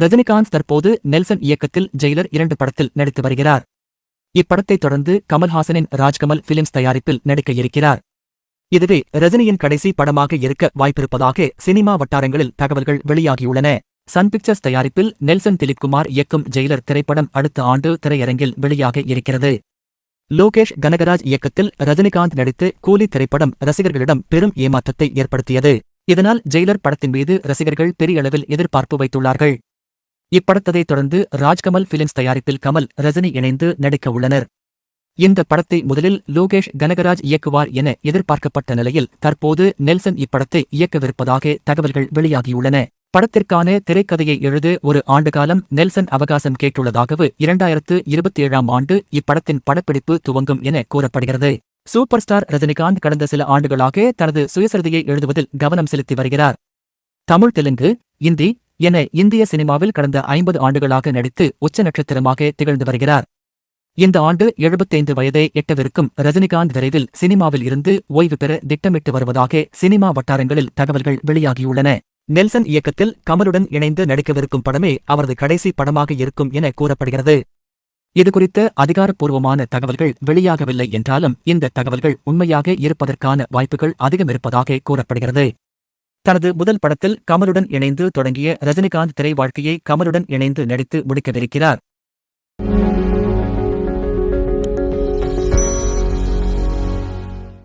ரஜினிகாந்த் தற்போது நெல்சன் இயக்கத்தில் ஜெயிலர் இரண்டு படத்தில் நடித்து வருகிறார். இப்படத்தைத் தொடர்ந்து கமல்ஹாசனின் ராஜ்கமல் பிலிம்ஸ் தயாரிப்பில் நடிக்க இருக்கிறார். இதுவே ரஜினியின் கடைசி படமாக இருக்க வாய்ப்பிருப்பதாக சினிமா வட்டாரங்களில் தகவல்கள் வெளியாகியுள்ளன. சன் பிக்சர்ஸ் தயாரிப்பில் நெல்சன் திலீப்குமார் இயக்கும் ஜெயிலர் திரைப்படம் அடுத்த ஆண்டு திரையரங்கில் வெளியாக இருக்கிறது. லோகேஷ் கனகராஜ் இயக்கத்தில் ரஜினிகாந்த் நடித்து கூலி திரைப்படம் ரசிகர்களிடம் பெரும் ஏமாற்றத்தை ஏற்படுத்தியது. இதனால் ஜெயிலர் படத்தின் மீது ரசிகர்கள் பெரிய அளவில் எதிர்பார்ப்பு வைத்துள்ளார்கள். இப்படத்ததைத் தொடர்ந்து ராஜ்கமல் பிலிம்ஸ் தயாரிப்பில் கமல் ரஜினி இணைந்து நடிக்க உள்ளனர். இந்த படத்தை முதலில் லோகேஷ் கனகராஜ் இயக்குவார் என எதிர்பார்க்கப்பட்ட நிலையில் தற்போது நெல்சன் இப்படத்தை இயக்கவிருப்பதாக தகவல்கள் வெளியாகியுள்ளன. படத்திற்கான திரைக்கதையை எழுத ஒரு ஆண்டுகாலம் நெல்சன் அவகாசம் கேட்டுள்ளதாகவே இரண்டாயிரத்து இருபத்தி ஏழாம் ஆண்டு இப்படத்தின் படப்பிடிப்பு துவங்கும் என கூறப்படுகிறது. சூப்பர் ஸ்டார் ரஜினிகாந்த் கடந்த சில ஆண்டுகளாக தனது சுயசரிதையை எழுதுவதில் கவனம் செலுத்தி வருகிறார். தமிழ் தெலுங்கு இந்தி என இந்திய சினிமாவில் கடந்த ஐம்பது ஆண்டுகளாக நடித்து உச்ச நட்சத்திரமாக திகழ்ந்து வருகிறார். இந்த ஆண்டு எழுபத்தைந்து வயதை எட்டவிருக்கும் ரஜினிகாந்த் விரைவில் சினிமாவில் இருந்து ஓய்வு பெற திட்டமிட்டு வருவதாக சினிமா வட்டாரங்களில் தகவல்கள் வெளியாகியுள்ளன. நெல்சன் இயக்கத்தில் கமலுடன் இணைந்து நடிக்கவிருக்கும் படமே அவரது கடைசி படமாக இருக்கும் என கூறப்படுகிறது. இதுகுறித்த அதிகாரப்பூர்வமான தகவல்கள் வெளியாகவில்லை என்றாலும் இந்த தகவல்கள் உண்மையாக இருப்பதற்கான வாய்ப்புகள் அதிகம் இருப்பதாக கூறப்படுகிறது. தனது முதல் படத்தில் கமலுடன் இணைந்து தொடங்கிய ரஜினிகாந்த் திரை வாழ்க்கையை கமலுடன் இணைந்து நடித்து முடிக்கவிருக்கிறார்.